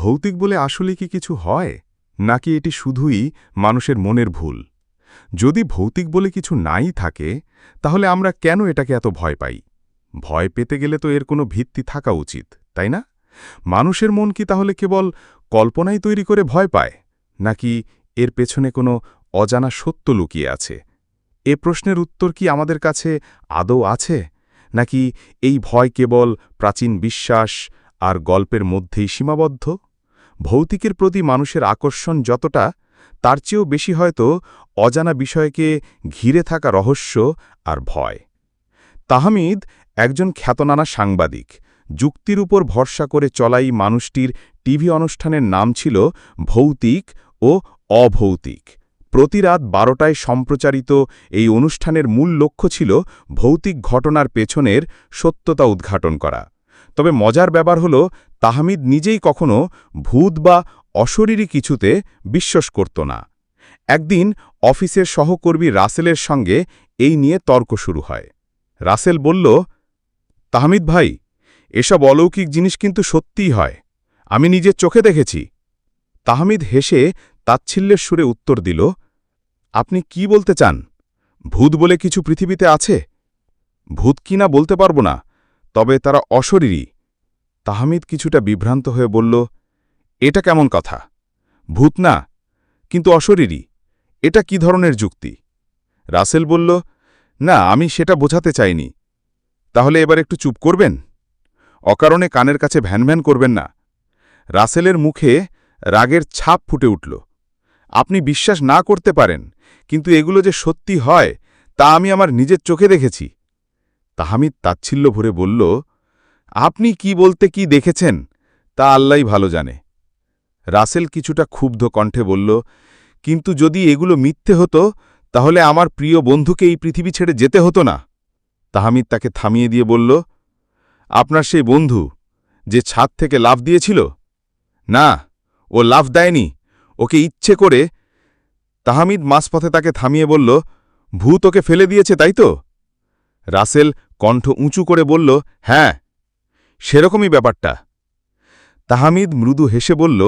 ভৌতিক বলে আসলে কি কিছু হয়, নাকি এটি শুধুই মানুষের মনের ভুল? যদি ভৌতিক বলে কিছু নাই থাকে, তাহলে আমরা কেন এটাকে এত ভয় পাই? ভয় পেতে গেলে তো এর কোনো ভিত্তি থাকা উচিত, তাই না? মানুষের মন কি তাহলে কেবল কল্পনাই তৈরি করে ভয় পায়, নাকি এর পেছনে কোনো অজানা সত্য লুকিয়ে আছে? এ প্রশ্নের উত্তর কি আমাদের কাছে আদৌ আছে, নাকি এই ভয় কেবল প্রাচীন বিশ্বাস আর গল্পের মধ্যেই সীমাবদ্ধ? ভৌতিকের প্রতি মানুষের আকর্ষণ যতটা, তার চেয়েও বেশি হয়তো অজানা বিষয়কে ঘিরে থাকা রহস্য আর ভয়। তাহমিদ একজন খ্যাতনানা সাংবাদিক। যুক্তির উপর ভরসা করে চলাই মানুষটির টিভি অনুষ্ঠানের নাম ছিল ভৌতিক ও অভৌতিক। প্রতি রাত বারোটায় সম্প্রচারিত এই অনুষ্ঠানের মূল লক্ষ্য ছিল ভৌতিক ঘটনার পেছনের সত্যতা উদ্ঘাটন করা। তবে মজার ব্যাপার হল তাহমিদ নিজেই কখনো ভূত বা অশরীরী কিছুতে বিশ্বাস করত না। একদিন অফিসের সহকর্মী রাসেলের সঙ্গে এই নিয়ে তর্ক শুরু হয়। রাসেল বলল, তাহমিদ ভাই, এসব অলৌকিক জিনিস কিন্তু সত্যিই হয়। আমি নিজের চোখে দেখেছি। তাহমিদ হেসে তাচ্ছিল্যের সুরে উত্তর দিল, আপনি কি বলতে চান? ভূত বলে কিছু পৃথিবীতে আছে? ভূত কিনা বলতে পারব না, তবে তারা অশরীরী। তাহমিদ কিছুটা বিভ্রান্ত হয়ে বলল, এটা কেমন কথা? ভূত না, কিন্তু অশরীরী, এটা কি ধরনের যুক্তি? রাসেল বলল, না, আমি সেটা বোঝাতে চাইনি। তাহলে এবার একটু চুপ করবেন? অকারণে কানের কাছে ভ্যানভ্যান করবেন না? রাসেলের মুখে রাগের ছাপ ফুটে উঠল। আপনি বিশ্বাস না করতে পারেন, কিন্তু এগুলো যে সত্যি হয়, তা আমি আমার নিজের চোখে দেখেছি। তাহামিদ তাচ্ছিল্য ভরে বলল আপনি কি বলতে কি দেখেছেন, তা আল্লাই ভালো জানে। রাসেল কিছুটা ক্ষুব্ধ কণ্ঠে বলল, কিন্তু যদি এগুলো মিথ্যে হতো, তাহলে আমার প্রিয় বন্ধুকে এই পৃথিবী ছেড়ে যেতে হতো না। তাহামিদ তাকে থামিয়ে দিয়ে বলল, আপনার সেই বন্ধু যে ছাদ থেকে লাভ দিয়েছিল? না, ও লাভ দেয়নি, ওকে ইচ্ছে করে তাহামিদ মাঝপথে তাকে থামিয়ে বলল, ভূত ওকে ফেলে দিয়েছে, তাই তো? রাসেল কণ্ঠ উঁচু করে বলল হ্যাঁ সেরকমই ব্যাপারটা। তাহামিদ মৃদু হেসে বলল,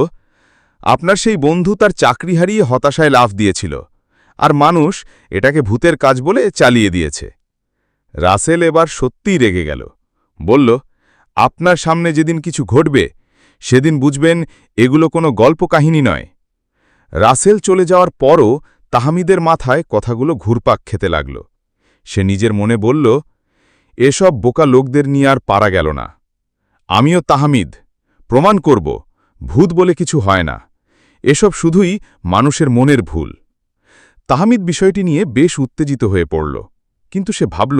আপনার সেই বন্ধু তার চাকরি হারিয়ে হতাশায় লাভ দিয়েছিল, আর মানুষ এটাকে ভূতের কাজ বলে চালিয়ে দিয়েছে। রাসেল এবার সত্যিই রেগে গেল। বলল, আপনার সামনে যেদিন কিছু ঘটবে, সেদিন বুঝবেন এগুলো কোনো গল্প কাহিনী নয়। রাসেল চলে যাওয়ার পরও তাহামিদের মাথায় কথাগুলো ঘুরপাক খেতে লাগল। সে নিজের মনে বলল, এসব বোকা লোকদের নিয়ে আর পারা গেল না। আমিও তাহামিদ। প্রমাণ করব, ভূত বলে কিছু হয় না। এসব শুধুই মানুষের মনের ভুল। তাহামিদ বিষয়টি নিয়ে বেশ উত্তেজিত হয়ে পড়ল, কিন্তু সে ভাবল,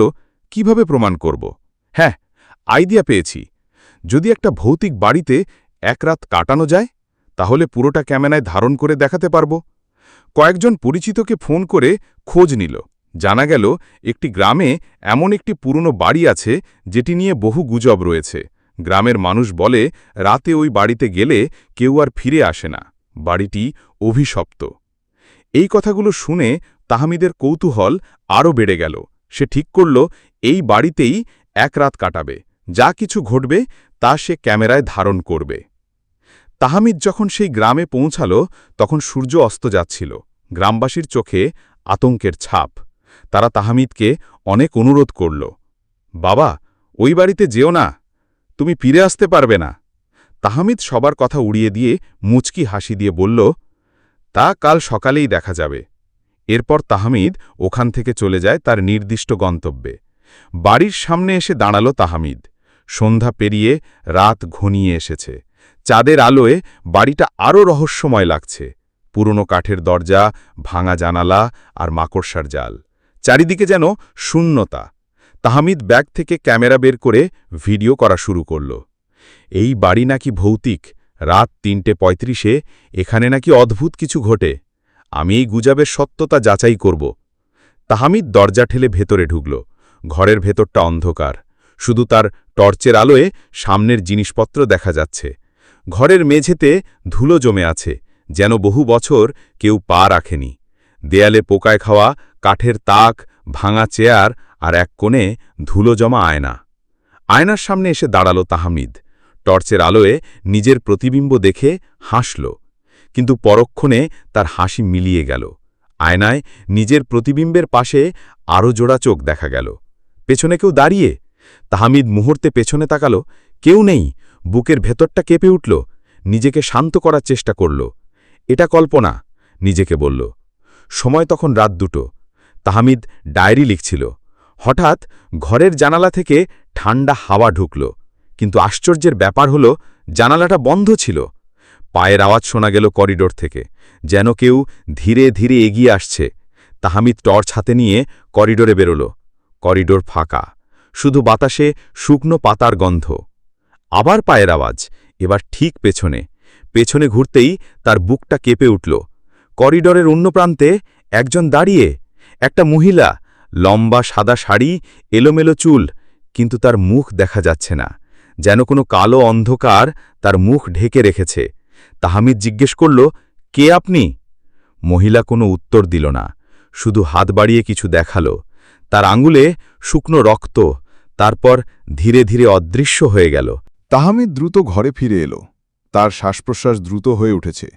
কীভাবে প্রমাণ করব? হ্যাঁ আইডিয়া পেয়েছি। যদি একটা ভৌতিক বাড়িতে এক রাত কাটানো যায়, তাহলে পুরোটা ক্যামেরায় ধারণ করে দেখাতে পারব। কয়েকজন পরিচিতকে ফোন করে খোঁজ নিল। জানা গেল, একটি গ্রামে এমন একটি পুরনো বাড়ি আছে, যেটি নিয়ে বহু গুজব রয়েছে। গ্রামের মানুষ বলে, রাতে ওই বাড়িতে গেলে কেউ আর ফিরে আসে না। বাড়িটি অভিশপ্ত। এই কথাগুলো শুনে তাহমিদের কৌতূহল আরও বেড়ে গেল। সে ঠিক করল, এই বাড়িতেই এক রাত কাটাবে। যা কিছু ঘটবে, তা সে ক্যামেরায় ধারণ করবে। তাহামিদ যখন সেই গ্রামে পৌঁছাল, তখন সূর্য অস্ত যাচ্ছিল। গ্রামবাসীর চোখে আতঙ্কের ছাপ। তারা তাহামিদকে অনেক অনুরোধ করল, বাবা, ওই বাড়িতে যেও না। তুমি ফিরে আসতে পারবে না। তাহামিদ সবার কথা উড়িয়ে দিয়ে মুচকি হাসি দিয়ে বলল, তা কাল সকালেই দেখা যাবে। এরপর তাহমিদ ওখান থেকে চলে যায় তার নির্দিষ্ট গন্তব্যে। বাড়ির সামনে এসে দাঁড়াল তাহমিদ। সন্ধ্যা পেরিয়ে রাত ঘনিয়ে এসেছে। চাঁদের আলোয় বাড়িটা আরও রহস্যময় লাগছে। পুরনো কাঠের দরজা, ভাঙা জানালা আর মাকড়সার জাল। চারিদিকে যেন শূন্যতা। তাহমিদ ব্যাগ থেকে ক্যামেরা বের করে ভিডিও করা শুরু করল। এই বাড়ি নাকি ভৌতিক। রাত তিনটে পঁয়ত্রিশে, এখানে নাকি অদ্ভুত কিছু ঘটে। আমি এই গুজাবের সত্যতা যাচাই করব। তাহামিদ দরজা ঠেলে ভেতরে ঢুকল। ঘরের ভেতরটা অন্ধকার। শুধু তার টর্চের আলোয় সামনের জিনিসপত্র দেখা যাচ্ছে। ঘরের মেঝেতে ধুলো জমে আছে, যেন বহু বছর কেউ পা রাখেনি। দেয়ালে পোকায় খাওয়া, কাঠের তাক, ভাঙা চেয়ার আর এক কোণে ধুলো জমা আয়না। আয়নার সামনে এসে দাঁড়াল তাহামিদ। টর্চের আলোয় নিজের প্রতিবিম্ব দেখে হাসল, কিন্তু পরক্ষণে তার হাসি মিলিয়ে গেল। আয়নায় নিজের প্রতিবিম্বের পাশে আরও জোড়া চোখ দেখা গেল। পেছনে কেউ দাঁড়িয়ে? তাহামিদ মুহূর্তে পেছনে তাকাল। কেউ নেই। বুকের ভেতরটা কেঁপে উঠল। নিজেকে শান্ত করার চেষ্টা করল। এটা কল্পনা, নিজেকে বলল। সময় তখন রাত দুটো। তাহামিদ ডায়েরি লিখছিল। হঠাৎ ঘরের জানালা থেকে ঠান্ডা হাওয়া ঢুকল, কিন্তু আশ্চর্যের ব্যাপার হল জানালাটা বন্ধ ছিল। পায়ের আওয়াজ শোনা গেল করিডোর থেকে, যেন কেউ ধীরে ধীরে এগিয়ে আসছে। তাহামিদ টর্চ হাতে নিয়ে করিডোরে বেরোল। করিডোর ফাঁকা, শুধু বাতাসে শুকনো পাতার গন্ধ। আবার পায়ের আওয়াজ, এবার ঠিক পেছনে। পেছনে ঘুরতেই তার বুকটা কেঁপে উঠল। করিডরের অন্য প্রান্তে একজন দাঁড়িয়ে, একটা মহিলা লম্বা সাদা শাড়ি, এলোমেলো চুল, কিন্তু তার মুখ দেখা যাচ্ছে না। যেন কোনো কালো অন্ধকার তার মুখ ঢেকে রেখেছে। তাহামিদ জিজ্ঞেস করল, কে আপনি? মহিলা কোনো উত্তর দিল না। শুধু হাত বাড়িয়ে কিছু দেখাল। তার আঙুলে শুকনো রক্ত, তারপর ধীরে ধীরে অদৃশ্য হয়ে গেল। তাহামিদ দ্রুত ঘরে ফিরে এলো। তার শ্বাসপ্রশ্বাস দ্রুত হয়ে উঠেছে।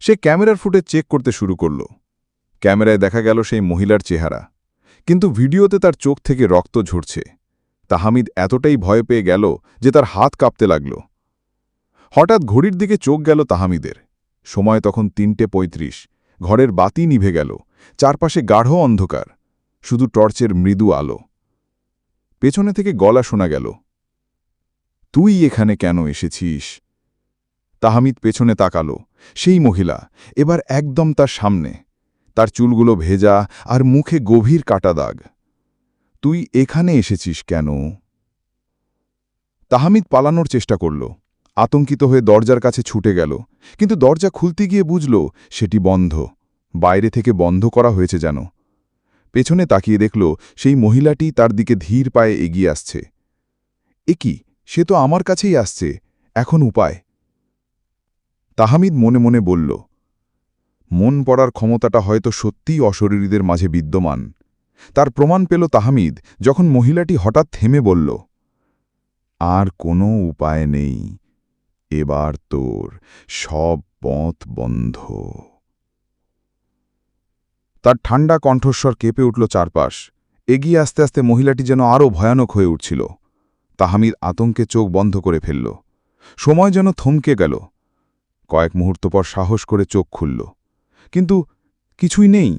সে ক্যামেরার ফুটে চেক করতে শুরু করল। ক্যামেরায় দেখা গেল সেই মহিলার চেহারা। কিন্তু ভিডিওতে তার চোখ থেকে রক্ত ঝরছে। তাহামিদ এতটাই ভয় পেয়ে গেল যে তার হাত কাঁপতে লাগল। হঠাৎ ঘড়ির দিকে চোখ গেল তাহামিদের। সময় তখন তিনটে পঁয়ত্রিশ। ঘরের বাতি নিভে গেল। চারপাশে গাঢ় অন্ধকার। শুধু টর্চের মৃদু আলো। পেছনে থেকে গলা শোনা গেল, তুই এখানে কেন এসেছিস? তাহামিদ পেছনে তাকালো। সেই মহিলা এবার একদম তার সামনে। তার চুলগুলো ভেজা আর মুখে গভীর কাটা দাগ। তুই এখানে এসেছিস কেন? তাহামিদ পালানোর চেষ্টা করল। আতঙ্কিত হয়ে দরজার কাছে ছুটে গেল। কিন্তু দরজা খুলতে গিয়ে বুঝল, সেটি বন্ধ। বাইরে থেকে বন্ধ করা হয়েছে যেন। পেছনে তাকিয়ে দেখল, সেই মহিলাটি তার দিকে ধীর পায়ে এগিয়ে আসছে। এ কি? সে তো আমার কাছেই আসছে। এখন উপায়? তাহামিদ মনে মনে বলল মন পড়ার ক্ষমতাটা হয়তো সত্যিই অশরীরীদের মাঝে বিদ্যমান। তার প্রমাণ পেল তাহামিদ যখন মহিলাটি হঠাৎ থেমে বলল, আর কোনো উপায় নেই, এবার তোর সব পথ বন্ধ। তার ঠান্ডা কণ্ঠস্বর কেঁপে উঠল চারপাশ। এগিয়ে আস্তে আস্তে মহিলাটি যেন আরও ভয়ানক হয়ে উঠছিল। তাহামিদ আতঙ্কে চোখ বন্ধ করে ফেলল। সময় যেন থমকে গেল। কয়েক মুহূর্ত পর সাহস করে চোখ খুলল। কিন্তু কিছুই নেই।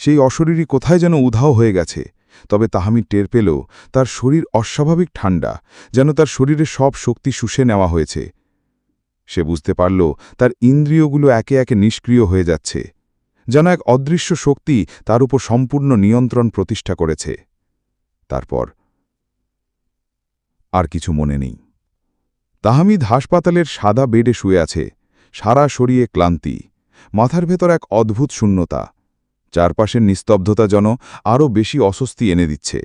সেই অশরীরী কোথায় যেন উধাও হয়ে গেছে, তবে তাহামি টের পেল তার শরীর অস্বাভাবিক ঠান্ডা যেন তার শরীরে সব শক্তি শুষে নেওয়া হয়েছে। সে বুঝতে পারল তার ইন্দ্রিয়গুলো একে একে নিষ্ক্রিয় হয়ে যাচ্ছে, যেন এক অদৃশ্য শক্তি তার উপর সম্পূর্ণ নিয়ন্ত্রণ প্রতিষ্ঠা করেছে। তারপর আর কিছু মনে নেই। তাহামিদ হাসপাতালের সাদা বেডে শুয়ে আছে, সারা শরীরে ক্লান্তি। মাথার ভেতর এক অদ্ভুত শূন্যতা। চারপাশের নিস্তব্ধতা যেন আরও বেশি অস্বস্তি এনে দিচ্ছে।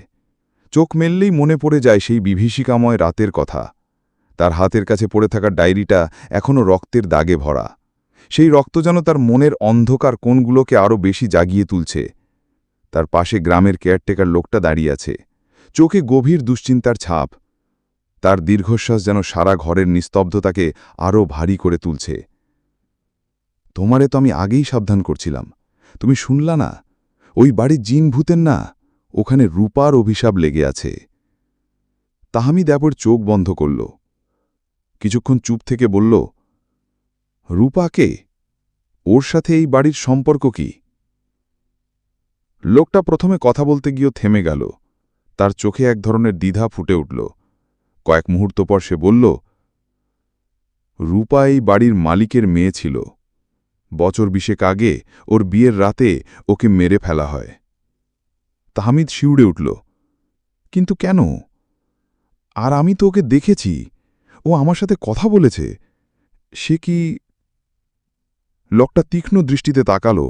চোখ মেললেই মনে পড়ে যায় সেই বিভীষিকাময় রাতের কথা। তার হাতের কাছে পড়ে থাকা ডায়েরিটা এখনও রক্তের দাগে ভরা। সেই রক্ত যেন তার মনের অন্ধকার কোণগুলোকে আরও বেশি জাগিয়ে তুলছে। তার পাশে গ্রামের কেয়ারটেকার লোকটা দাঁড়িয়ে আছে। চোখে গভীর দুশ্চিন্তার ছাপ। তার দীর্ঘশ্বাস যেন সারা ঘরের নিস্তব্ধতাকে আরও ভারী করে তুলছে। তোমারে তো আমি আগেই সাবধান করছিলাম। তুমি শুনলা না? ওই বাড়ির জিন ভূতের না? ওখানে রূপার অভিশাপ লেগে আছে। তাহামি দেবর চোখ বন্ধ করল। কিছুক্ষণ চুপ থেকে বলল রূপাকে ওর সাথে এই বাড়ির সম্পর্ক কি? লোকটা প্রথমে কথা বলতে গিয়েও থেমে গেল। তার চোখে এক ধরনের দ্বিধা ফুটে উঠল। কয়েক মুহূর্ত পর সে বলল, রূপা এই বাড়ির মালিকের মেয়ে ছিল। বছর বিশেক আগে ওর বিয়ের রাতে ওকে মেরে ফেলা হয়। তাহমিদ শিউড়ে উঠল, কিন্তু কেন? আর আমি তো ওকে দেখেছি। ও আমার সাথে কথা বলেছে। সে কি লোকটা তীক্ষ্ণ দৃষ্টিতে তাকালো।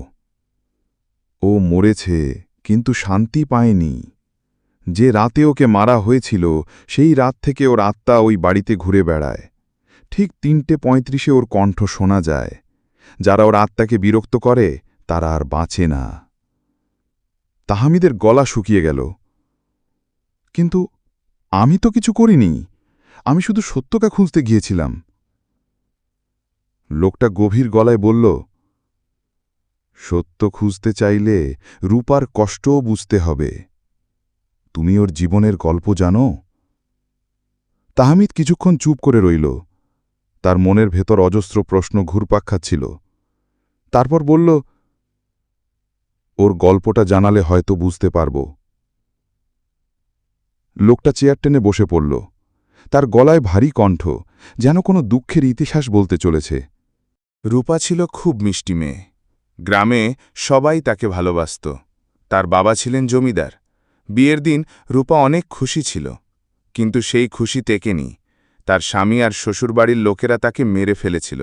ও মরেছে, কিন্তু শান্তি পায়নি। যে রাতে ওকে মারা হয়েছিল, সেই রাত থেকে ওর আত্মা ওই বাড়িতে ঘুরে বেড়ায়। ঠিক তিনটে পঁয়ত্রিশে ওর কণ্ঠ শোনা যায়। যারা ওর আত্মাকে বিরক্ত করে, তারা আর বাঁচে না। তাহামিদের গলা শুকিয়ে গেল। কিন্তু আমি তো কিছু করিনি। আমি শুধু সত্যকে খুঁজতে গিয়েছিলাম। লোকটা গভীর গলায় বলল, সত্য খুঁজতে চাইলে রূপার কষ্টও বুঝতে হবে। তুমি ওর জীবনের গল্প জানো? তাহমিদ কিছুক্ষণ চুপ করে রইল। তার মনের ভেতর অজস্র প্রশ্ন ঘুরপাক খাচ্ছিল। তারপর বলল, ওর গল্পটা জানালে হয়তো বুঝতে পারব। লোকটা চেয়ার টেনে বসে পড়ল। তার গলায় ভারী কণ্ঠ, যেন কোনো দুঃখের ইতিহাস বলতে চলেছে। রূপা ছিল খুব মিষ্টি মেয়ে। গ্রামে সবাই তাকে ভালোবাসত। তার বাবা ছিলেন জমিদার। বিয়ের দিন রূপা অনেক খুশি ছিল, কিন্তু সেই খুশি টেকেনি। তার স্বামী আর শ্বশুরবাড়ির লোকেরা তাকে মেরে ফেলেছিল,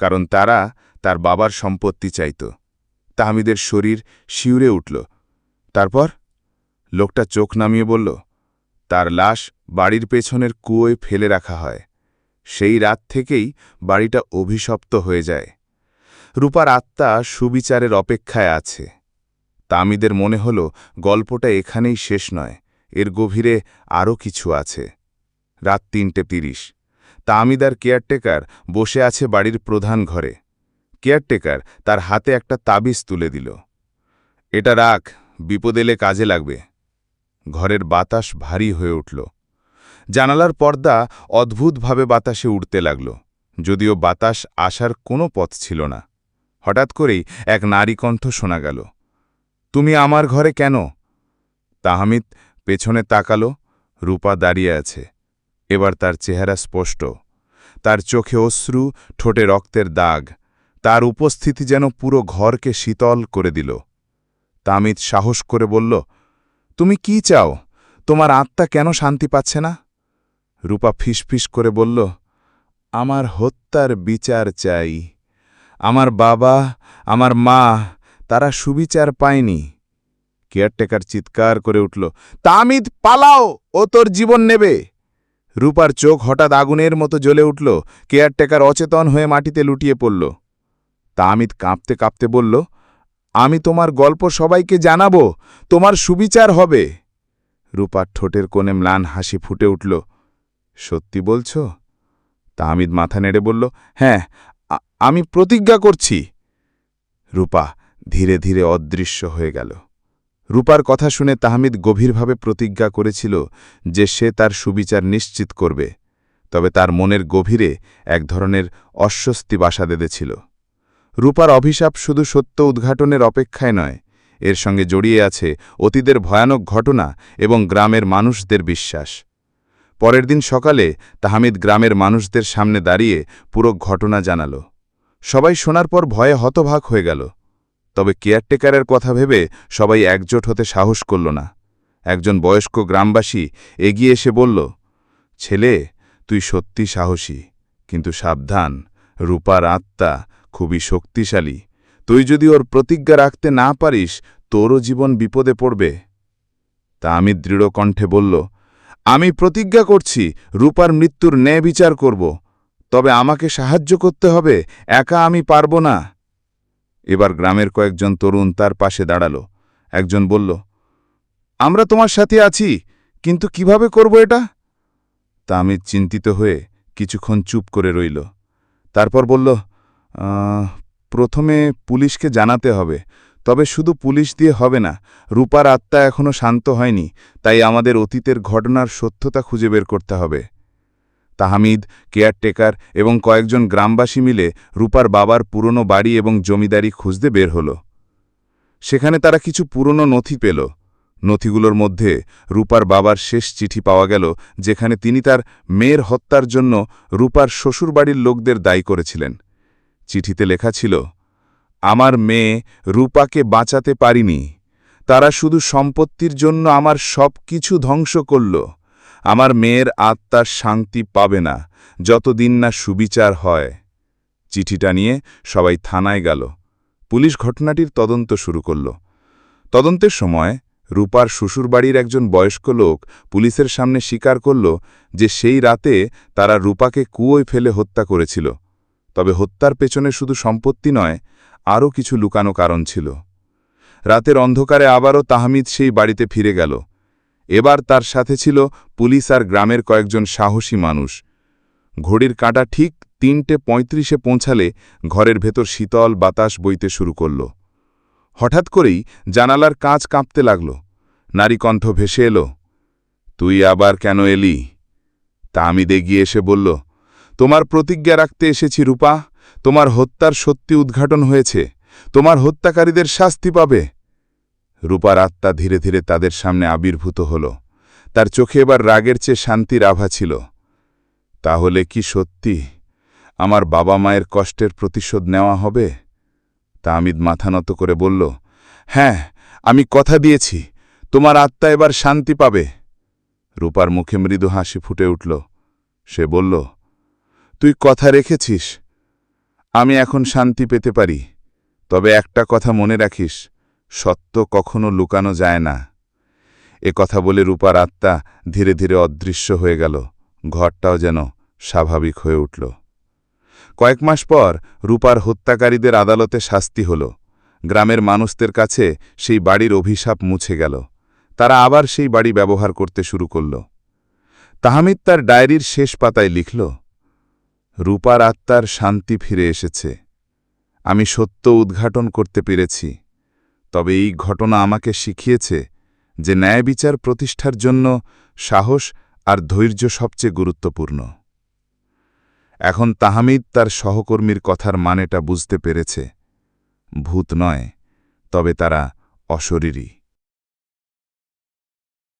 কারণ তারা তার বাবার সম্পত্তি চাইত। তাহমিদের শরীর শিউরে উঠল। তারপর লোকটা চোখ নামিয়ে বলল, তার লাশ বাড়ির পেছনের কুয়োয় ফেলে রাখা হয়। সেই রাত থেকেই বাড়িটা অভিশপ্ত হয়ে যায়। রূপার আত্মা সুবিচারের অপেক্ষায় আছে। তামিদের মনে হল, গল্পটা এখানেই শেষ নয়, এর গভীরে আরও কিছু আছে। রাত তিনটে তিরিশ। তামিদার কেয়ারটেকার বসে আছে বাড়ির প্রধান ঘরে। কেয়ারটেকার তার হাতে একটা তাবিজ তুলে দিল। এটা রাখ, বিপদ এলে কাজে লাগবে। ঘরের বাতাস ভারী হয়ে উঠল। জানালার পর্দা অদ্ভুতভাবে বাতাসে উড়তে লাগল, যদিও বাতাস আসার কোনো পথ ছিল না। হঠাৎ করেই এক নারী কণ্ঠ শোনা গেল, তুমি আমার ঘরে কেন? তাহমিদ পেছনে তাকালো, রূপা দাঁড়িয়ে আছে। এবার তার চেহারা স্পষ্ট। তার চোখে অশ্রু, ঠোঁটে রক্তের দাগ। তার উপস্থিতি যেন পুরো ঘরকে শীতল করে দিল। তামিদ সাহস করে বলল, তুমি কি চাও? তোমার আত্মা কেন শান্তি পাচ্ছে না? রূপা ফিসফিস করে বলল, আমার হত্যার বিচার চাই। আমার বাবা, আমার মা, তারা সুবিচার পায়নি। কেয়ারটেকার চিৎকার করে উঠল তামিদ পালাও! ও তোর জীবন নেবে! রূপার চোখ হঠাৎ আগুনের মতো জ্বলে উঠল, কেয়ারটেকার অচেতন হয়ে মাটিতে লুটিয়ে পড়ল। তামিদ কাঁপতে কাঁপতে বলল, আমি তোমার গল্প সবাইকে জানাব, তোমার সুবিচার হবে। রূপার ঠোঁটের কোণে ম্লান হাসি ফুটে উঠল, সত্যি বলছ? তাহমিদ মাথা নেড়ে বলল হ্যাঁ আমি প্রতিজ্ঞা করছি। রূপা ধীরে ধীরে অদৃশ্য হয়ে গেল। রূপার কথা শুনে তাহমিদ গভীরভাবে প্রতিজ্ঞা করেছিল যে সে তার সুবিচার নিশ্চিত করবে, তবে তার মনের গভীরে এক ধরনের অস্বস্তি বাসা বেঁধেছিল। রূপার অভিশাপ শুধু সত্য উদ্ঘাটনের অপেক্ষায় নয়, এর সঙ্গে জড়িয়ে আছে অতীতের ভয়ানক ঘটনা এবং গ্রামের মানুষদের বিশ্বাস। পরের দিন সকালে তাহমিদ গ্রামের মানুষদের সামনে দাঁড়িয়ে পুরো ঘটনা জানাল। সবাই শোনার পর ভয়ে হতভাগ হয়ে গেল। তবে কেয়ারটেকারের কথা ভেবে সবাই একজোট হতে সাহস করল না। একজন বয়স্ক গ্রামবাসী এগিয়ে এসে বলল, ছেলে, তুই সত্যি সাহসী, কিন্তু সাবধান। রূপার আত্মা খুবই শক্তিশালী। তুই যদি ওর প্রতিজ্ঞা রাখতে না পারিস, তোরও জীবন বিপদে পড়বে। তা আমি দৃঢ় কণ্ঠে বলল, আমি প্রতিজ্ঞা করছি, রূপার মৃত্যুর ন্যায় বিচার করব। তবে আমাকে সাহায্য করতে হবে, একা আমি পারব না। এবার গ্রামের কয়েকজন তরুণ তার পাশে দাঁড়াল। একজন বলল, আমরা তোমার সাথে আছি, কিন্তু কীভাবে করব এটা? তা আমি চিন্তিত হয়ে কিছুক্ষণ চুপ করে রইল। তারপর বলল প্রথমে পুলিশকে জানাতে হবে, তবে শুধু পুলিশ দিয়ে হবে না, রূপার আত্মা এখনও শান্ত হয়নি, তাই আমাদের অতীতের ঘটনার সত্যতা খুঁজে বের করতে হবে। তাহমিদ, কেয়ারটেকার এবং কয়েকজন গ্রামবাসী মিলে রূপার বাবার পুরনো বাড়ি এবং জমিদারি খুঁজতে বের হল। সেখানে তারা কিছু পুরনো নথি পেল। নথিগুলোর মধ্যে রূপার বাবার শেষ চিঠি পাওয়া গেল, যেখানে তিনি তার মেয়ের হত্যার জন্য রূপার শ্বশুরবাড়ির লোকদের দায়ী করেছিলেন। চিঠিতে লেখা ছিল, আমার মেয়ে রূপাকে বাঁচাতে পারিনি। তারা শুধু সম্পত্তির জন্য আমার সব কিছু ধ্বংস করল। আমার মেয়ের আত্মার শান্তি পাবে না, যতদিন না সুবিচার হয়। চিঠিটা নিয়ে সবাই থানায় গেল। পুলিশ ঘটনাটির তদন্ত শুরু করল। তদন্তের সময় রূপার শ্বশুরবাড়ির একজন বয়স্ক লোক পুলিশের সামনে স্বীকার করল যে সেই রাতে তারা রূপাকে কুয়োয় ফেলে হত্যা করেছিল। তবে হত্যার পেছনে শুধু সম্পত্তি নয়, আরও কিছু লুকানো কারণ ছিল। রাতের অন্ধকারে আবারও তাহমিদ সেই বাড়িতে ফিরে গেল। এবার তার সাথে ছিল পুলিশ আর গ্রামের কয়েকজন সাহসী মানুষ। ঘড়ির কাঁটা ঠিক তিনটে পঁয়ত্রিশে পৌঁছালে ঘরের ভেতর শীতল বাতাস বইতে শুরু করল। হঠাৎ করেই জানালার কাঁচ কাঁপতে লাগল। নারী কণ্ঠ ভেসে এলো, তুই আবার কেন এলি? তা আমি দেগিয়ে এসে বলল, তোমার প্রতিজ্ঞা রাখতে এসেছি রূপা। তোমার হত্যার সত্যি উদ্ঘাটন হয়েছে। তোমার হত্যাকারীদের শাস্তি পাবে। রূপার আত্মা ধীরে ধীরে তাদের সামনে আবির্ভূত হল। তার চোখে এবার রাগের চেয়ে শান্তির আভা ছিল। তাহলে কি সত্যি আমার বাবা মায়ের কষ্টের প্রতিশোধ নেওয়া হবে? তামিদ মাথা নত করে বলল হ্যাঁ আমি কথা দিয়েছি। তোমার আত্মা এবার শান্তি পাবে। রূপার মুখে মৃদু হাসি ফুটে উঠল। সে বলল, তুই কথা রেখেছিস। আমি এখন শান্তি পেতে পারি। তবে একটা কথা মনে রাখিস। সত্য কখনো লুকানো যায় না। এ কথা বলে রূপার আত্মা ধীরে ধীরে অদৃশ্য হয়ে গেল। ঘরটাও যেন স্বাভাবিক হয়ে উঠল। কয়েক মাস পর রূপার হত্যাকারীদের আদালতে শাস্তি হল। গ্রামের মানুষদের কাছে সেই বাড়ির অভিশাপ মুছে গেল। তারা আবার সেই বাড়ি ব্যবহার করতে শুরু করল। তাহমিদ তার ডায়েরির শেষ পাতায় লিখল, রূপার আত্মার শান্তি ফিরে এসেছে। আমি সত্য উদ্ঘাটন করতে পেরেছি। তবে এই ঘটনা আমাকে শিখিয়েছে যে ন্যায় বিচার প্রতিষ্ঠার জন্য সাহস আর ধৈর্য সবচেয়ে গুরুত্বপূর্ণ। এখন তাহামিদ তার সহকর্মীর কথার মানেটা বুঝতে পেরেছে। ভূত নয়, তবে তারা অশরীরী।